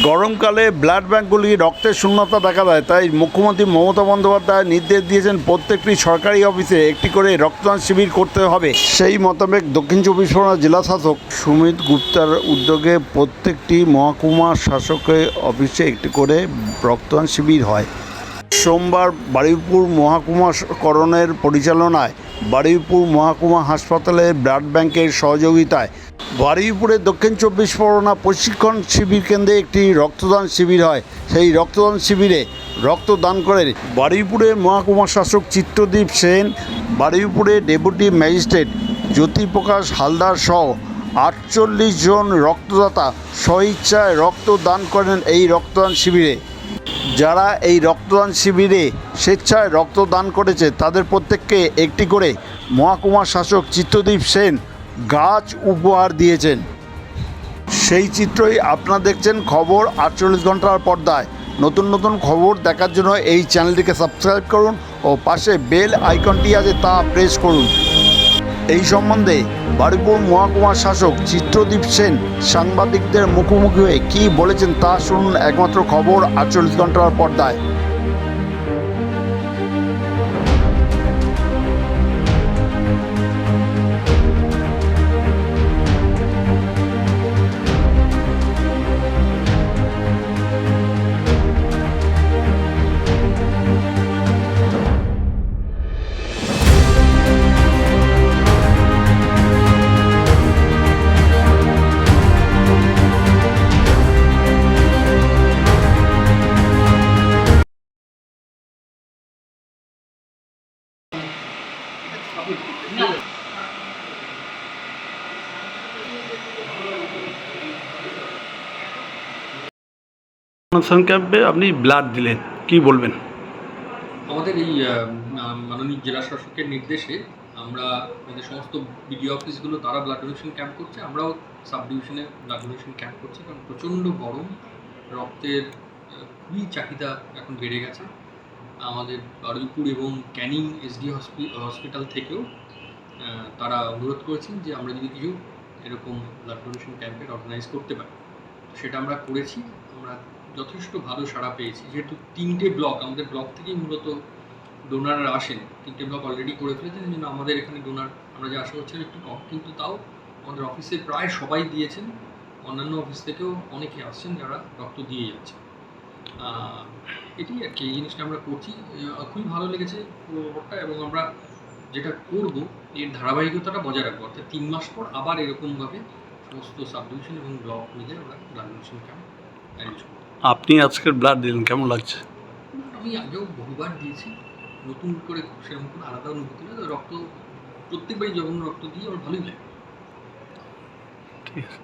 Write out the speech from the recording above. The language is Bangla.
গরমকালে ব্লাড ব্যাঙ্কগুলি রক্তের শূন্যতা দেখা দেয়, তাই মুখ্যমন্ত্রী মমতা বন্দ্যোপাধ্যায় নির্দেশ দিয়েছেন প্রত্যেকটি সরকারি অফিসে একটি করে রক্তদান শিবির করতে হবে। সেই মোতাবেক দক্ষিণ চব্বিশ পরগনা জেলা শাসক সুমিত গুপ্তার উদ্যোগে প্রত্যেকটি মহকুমা শাসকের অফিসে একটি করে রক্তদান শিবির হয়। সোমবার বারুইপুর মহাকুমাকরণের পরিচালনায় বারুইপুর মহাকুমা হাসপাতালের ব্লাড ব্যাংকের সহযোগিতায় বারুইপুরে দক্ষিণ চব্বিশ পরগনা প্রশিক্ষণ শিবির কেন্দ্রে একটি রক্তদান শিবির হয়। সেই রক্তদান শিবিরে রক্তদান করেন বারুইপুরের মহাকুমা শাসক চিত্রদীপ সেন বারুইপুরের ডেপুটি ম্যাজিস্ট্রেট জ্যোতিপ্রকাশ হালদার সহ আটচল্লিশ জন রক্তদাতা স্বইচ্ছায় রক্তদান করেন এই রক্তদান শিবিরে। যারা এই রক্তদান শিবিরে স্বেচ্ছায় রক্তদান করেছে, তাদের প্রত্যেককে একটি করে মহাকুমার শাসক চিত্রদীপ সেন গাছ উপহার দিয়েছেন। সেই চিত্রই আপনারা দেখছেন খবর আটচল্লিশ ঘণ্টার পর্দায়। নতুন নতুন খবর দেখার জন্য এই চ্যানেলটিকে সাবস্ক্রাইব করুন ও পাশে বেল আইকনটি আছে তা প্রেস করুন। এই সম্বন্ধে বারুইপুর মহকুমার শাসক চিত্রদীপ সেন সাংবাদিকদের মুখোমুখি হয়ে কী বলেছেন তা শুনুন একমাত্র খবর আটচল্লিশ ঘণ্টার পর্দায়। ক্যাম্পে আপনি ব্লাড দিলেন, কি বলবেন? আমাদের এই মাননীয় জেলা শাসকের নির্দেশে আমরা আমাদের সমস্ত বিডিও অফিসগুলো তারা ব্লাড ডোনেশন ক্যাম্প করছে, আমরাও সাব ডিভিশনে ব্লাড ডোনেশন ক্যাম্প করছি, কারণ প্রচণ্ড গরম, রক্তের খুবই চাহিদা এখন বেড়ে গেছে। আমাদের বারুইপুর এবং ক্যানিং এসডি হসপিটাল থেকেও তারা অনুরোধ করেছেন যে আমরা যদি কিছু এরকম ব্লাড ডোনেশন ক্যাম্পের অর্গানাইজ করতে পারি। সেটা আমরা করেছি। আমরা যথেষ্ট ভালো সাড়া পেয়েছি। যেহেতু তিনটে ব্লক আমাদের ব্লক থেকেই মূলত ডোনাররা আসেন। তিনটে ব্লক অলরেডি করে ফেলেছেন জন্য আমাদের এখানে ডোনার আমরা যে আশা করছিলাম একটু কম। কিন্তু তাও আমাদের অফিসে প্রায় সবাই দিয়েছেন। অন্যান্য অফিস থেকেও অনেকে আসছেন যারা রক্ত দিয়ে যাচ্ছে এটি আর কি এই জিনিসটা আমরা করছি। খুবই ভালো লেগেছে পুরো ব্যাপারটা এবং আমরা যেটা করব এর ধারাবাহিকতাটা বজায় রাখব। অর্থাৎ তিন মাস পর আবার এরকমভাবে সমস্ত সাব ডিভিশন এবং ব্লক মিলে আমরা ব্লাড ডোনেশন ক্যাম্প অ্যারেঞ্জ করব। আপনি আজকের ব্লাড দিলেন কেমন লাগছে? আমি আগেও বহুবার দিয়েছি নতুন করে সেরকম কোনো আলাদা অনুভূতি না রক্ত প্রত্যেকবারই যখন রক্ত দিই আমার ভালোই লাগে। ঠিক আছে।